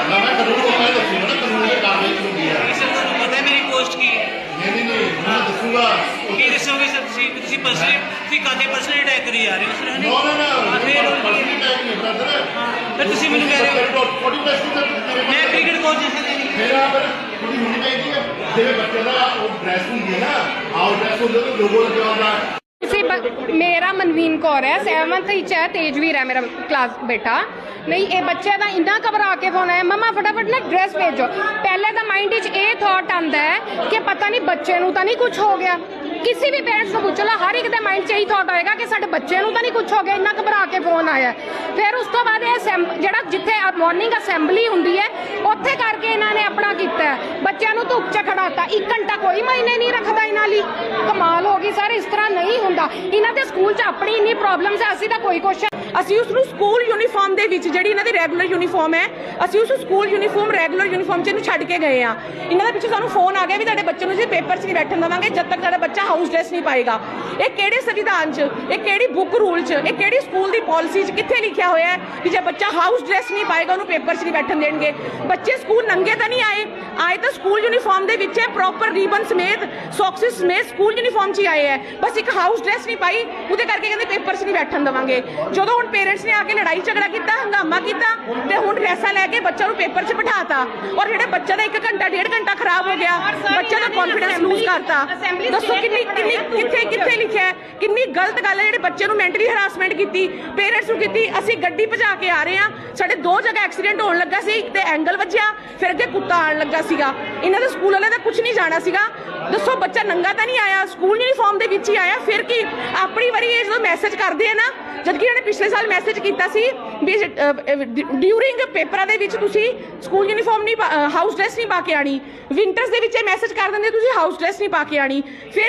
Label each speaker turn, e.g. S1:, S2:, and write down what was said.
S1: ਮੈਂ ਮੈਂ ਕਾਨੂੰਨ ਨੂੰ ਮੈਂ ਦੱਸੂਗਾ ਨਾ ਕਾਨੂੰਨ ਦੇ ਕਾਰਵਾਈ ਕੀ ਹੁੰਦੀ ਹੈ
S2: ਸਰ ਤੁਹਾਨੂੰ ਪਤਾ ਹੈ ਮੇਰੀ ਪੋਸਟ ਕੀ ਹੈ
S1: ਨਹੀਂ ਨਹੀਂ ਨਹੀਂ ਮੈਂ ਦੱਸੂਗਾ
S2: ਕੀ ਦੱਸੋਗੇ ਸਰ ਤੁਸੀਂ? ਤੁਸੀਂ ਪਰਸਨਲੀ ਤੁਸੀਂ ਕਾਦੇ ਪਰਸਨਲੀ ਅਟੈਕ ਕਰੀ ਜਾ ਰਹੇ ਹੋ? ਸਰ
S1: ਨੋ ਨੋ ਨੋ
S2: ਹਾਂ, ਕੀ?
S1: ਪਰਸਨਲੀ ਟਾਈਮ ਨਹੀਂ ਬ੍ਰਦਰ
S2: ਫਿਰ ਤੁਸੀਂ ਮੈਨੂੰ ਕਹਿ ਰਹੇ ਹੋ।
S1: ਥੋੜੀ ਬੈਸਟੀ ਤੇ ਮੇਰੇ
S2: ਮੈਂ
S1: ਕੋਲ
S2: ਕ੍ਰਿਕਟ ਕੋਚ ਹਾਂ
S1: ਮੇਰਾ ਪਰ ਥੋੜੀ ਹੋਣੀ ਚਾਹੀਦੀ ਹੈ। ਜਿਵੇਂ ਬੱਚੇ ਦਾ ਉਹ ਡਰੈਸ ਹੁੰਦੀ ਹੈ ਨਾ ਆਉ ਡਰੈਸ ਹੁੰਦੇ ਤੇ ਲੋਗੋ ਲੱਗਿਆ ਹੁੰਦਾ।
S3: ਤੁਸੀਂ ਮੇਰਾ ਮਨਵੀਨ ਕੌਰ ਹੈ 7th ਵਿੱਚ ਹੈ ਤੇਜਵੀਰ ਹੈ ਮੇਰਾ ਕਲਾਸ ਬੇਟਾ। ਨਹੀਂ, ਇਹ ਬੱਚੇ ਦਾ ਇੰਨਾ ਘਬਰਾ ਕੇ ਫੋਨ ਆਇਆ, ਮਮਾ ਫਟਾਫਟ ਨਾ ਡਰੈਸ ਭੇਜੋ। ਪਹਿਲੇ ਤਾਂ ਮਾਈਂਡ ਵਿੱਚ ਇਹ ਥਾਟ ਆਂਦਾ ਹੈ ਕਿ ਪਤਾ ਨਹੀਂ ਬੱਚੇ ਨੂੰ ਤਾਂ ਨਹੀਂ ਕੁਝ ਹੋ ਗਿਆ। ਕਿਸੇ ਵੀ ਪੇਰੈਂਟਸ ਨੂੰ ਪੁੱਛ ਲਓ ਹਰ ਇੱਕ ਦੇ ਮਾਈਂਡ 'ਚ ਇਹੀ ਥਾਟ ਆਏਗਾ ਕਿ ਸਾਡੇ ਬੱਚੇ ਨੂੰ ਤਾਂ ਨਹੀਂ ਕੁਝ ਹੋ ਗਿਆ, ਇੰਨਾ ਘਬਰਾ ਕੇ ਫੋਨ ਆਇਆ। ਫਿਰ ਉਸ ਤੋਂ ਬਾਅਦ ਇਹ ਜਿਹੜਾ ਜਿੱਥੇ ਮਾਰਨਿੰਗ ਅਸੈਂਬਲੀ ਹੁੰਦੀ ਹੈ, ਉੱਥੇ ਕਰਕੇ ਇਹਨਾਂ ਨੇ ਆਪਣਾ ਕੀਤਾ। ਬੱਚਿਆਂ ਨੂੰ ਧੁੱਪ 'ਚ ਖੜਾਤਾ। 1 ਘੰਟਾ ਕੋਈ ਮਾਇਨੇ ਨਹੀਂ ਰੱਖਦਾ ਇਹਨਾਂ ਲਈ। ਕਮਾਲ ਹੋ ਗਈ ਸਰ, ਇਸ ਤਰ੍ਹਾਂ ਨਹੀਂ ਹੁੰਦਾ। ਇਹਨਾਂ ਦੇ ਸਕੂਲ 'ਚ ਆਪਣੀ ਇੰਨੀ ਪ੍ਰੋਬਲਮਸ ਹੈ, ਅਸੀਂ ਤਾਂ ਕੋਈ ਕੁਐਸਚਨ
S4: ਅਸੀਂ ਉਸ ਨੂੰ ਸਕੂਲ ਯੂਨੀਫਾਰਮ ਦੇ ਵਿੱਚ, ਜਿਹੜੀ ਇਹਨਾਂ ਦੀ ਰੈਗੂਲਰ ਯੂਨੀਫਾਰਮ ਹੈ, ਅਸੀਂ ਉਸ ਸਕੂਲ ਯੂਨੀਫਾਰਮ ਰੈਗੂਲਰ ਯੂਨੀਫਾਰਮ 'ਚ ਇਹਨੂੰ ਛੱਡ ਕੇ ਗਏ ਆ ਇਹਨਾਂ ਦੇ ਪਿੱਛੇ ਸਾਨੂੰ ਫੋਨ ਆ ਗਿਆ ਵੀ ਤੁਹਾਡੇ ਬੱਚੇ ਨੂੰ ਜੀ ਪੇਪਰ 'ਚ ਨਹੀਂ ਬੈਠਣ ਦੇਵਾਂਗੇ, ਜਦ ਤੱਕ ਤੁਹਾਡਾ ਬੱਚਾ ਹਾਊਸ ਡਰੈਸ ਨਹੀਂ ਪਾਏਗਾ। ਇਹ ਕਿਹੜੇ ਸੰਵਿਧਾਨ 'ਚ ਇਹ ਕਿਹੜੀ ਬੁੱਕ ਰੂਲ 'ਚ ਇਹ ਕਿਹੜੀ ਸਕੂਲ ਦੀ ਪਾਲਿਸੀ 'ਚ ਕਿੱਥੇ ਲਿਖਿਆ ਹੋਇਆ ਹੈ ਕਿ ਜੇ ਬੱਚਾ ਹਾਊਸ ਡਰੈਸ ਨਹੀਂ ਪਾਏਗਾ ਉਹਨੂੰ ਪੇਪਰ 'ਚ ਨਹੀਂ ਬੈਠਣ ਦੇਣਗੇ। ਬੱਚੇ ਸਕੂਲ ਨੰਗੇ ਤਾਂ ਨਹੀਂ ਆਏ। ਆਏ ਤਾਂ ਸਕੂਲ ਯੂਨੀਫਾਰਮ ਦੇ ਵਿੱਚ ਪ੍ਰੋਪਰ ਰੀਬਨ ਸਮੇਤ ਸੌਕਸਿਸ ਸਮੇਤ ਸਕੂਲ ਯੂਨੀਫਾਰਮ 'ਚ ਹੀ ਆਏ ਹੈ। ਬਸ ਇੱਕ ਹਾਊਸ ਡਰੈਸ ਨਹੀਂ ਪਾਈ ਉਹਦੇ ਕਰਕੇ ਕਹਿੰਦੇ ਪੇਪਰ 'ਚ ਨਹੀਂ ਬੈਠਣ ਦੇਵਾਂਗੇ। ਜਦੋਂ ਹੁਣ ਪੇਰੈਂਟਸ ਨੇ ਆ ਕੇ ਲੜਾਈ ਝਗੜਾ ਕੀਤਾ ਹੰਗਾਮਾ ਕੀਤਾ ਤੇ ਹੁਣ ਡਰੈਸਾਂ ਲੈ ਕੇ ਬੱਚਾ ਨੂੰ ਪੇਪਰ 'ਚ ਬਿਠਾਤਾ। ਔਰ ਜਿਹੜੇ ਬੱਚੇ ਦਾ 1 ਘੰਟਾ ਡੇਢ ਘੰਟਾ ਖਰਾਬ ਹੋ ਗਿਆ ਬੱਚੇ ਦਾ ਕੌਨਫੀਡੈਂਸ ਲੂਜ਼ ਕਰਤਾ। ਦੱਸੋ ਕਿੰਨੀ ਕਿੰਨੀ ਕਿੱਥੇ ਕਿੱਥੇ ਲਿਖਿਆ ਹੈ? ਕਿੰਨੀ ਗਲਤ ਗੱਲ ਹੈ ਜਿਹੜੇ ਬੱਚੇ ਨੂੰ ਮੈਂਟਲੀ ਹਰਾਸਮੈਂਟ ਕੀਤੀ ਪੇਰੈਂਟਸ ਨੂੰ ਕੀਤੀ, ਅਸੀਂ ਗੱਡੀ ਭਜਾ ਕੇ ਆ ਰਹੇ ਹਾਂ, ਸਾਡੇ ਦੋ ਜਗ੍ਹਾ ਐਕਸੀਡੈਂਟ ਹੋਣ ਲੱਗਾ ਸੀ, ਤੇ ਐਂਗਲ ਵੱਜਿਆ, ਫਿਰ ਅੱਗੇ ਕੁੱਤਾ ਆਣ ਲੱਗਾ ਸੀਗਾ। ਇਹਨਾਂ ਦੇ ਸਕੂਲ ਵਾਲਿਆਂ ਦਾ ਕੁਝ ਨਹੀਂ ਜਾਣਾ ਸੀਗਾ। ਦੱਸੋ, ਬੱਚਾ ਨੰਗਾ ਤਾਂ ਨਹੀਂ ਆਇਆ? ਸਕੂਲ ਯੂਨੀਫਾਰਮ ਦੇ ਵਿੱਚ ਹੀ ਆਇਆ? ਫਿਰ ਕੀ? ਆਪਣੀ ਵਾਰੀ ਇਹ ਜਦੋਂ ਮੈਸੇਜ ਕਰਦੇ ਆ ਨਾ, ਜਦਕਿ ਇਹਨਾਂ ਨੇ ਪਿਛਲੇ ਸਾਲ ਮੈਸੇਜ ਕੀਤਾ ਸੀ ਵੀ ਡਿਊਰਿੰਗ ਪੇਪਰਾਂ ਦੇ ਵਿੱਚ ਤੁਸੀਂ ਸਕੂਲ ਯੂਨੀਫਾਰਮ ਨਹੀਂ ਹਾਊਸ ਡਰੈਸ ਨਹੀਂ ਪਾ ਕੇ ਆਣੀ ਵਿੰਟਰਸ ਦੇ ਵਿੱਚ ਇਹ ਮੈਸੇਜ ਕਰ ਦਿੰਦੇ, ਤੁਸੀਂ ਹਾਊਸ ਡਰੈਸ ਨਹੀਂ ਪਾ ਕੇ ਆਣੀ ਫਿਰ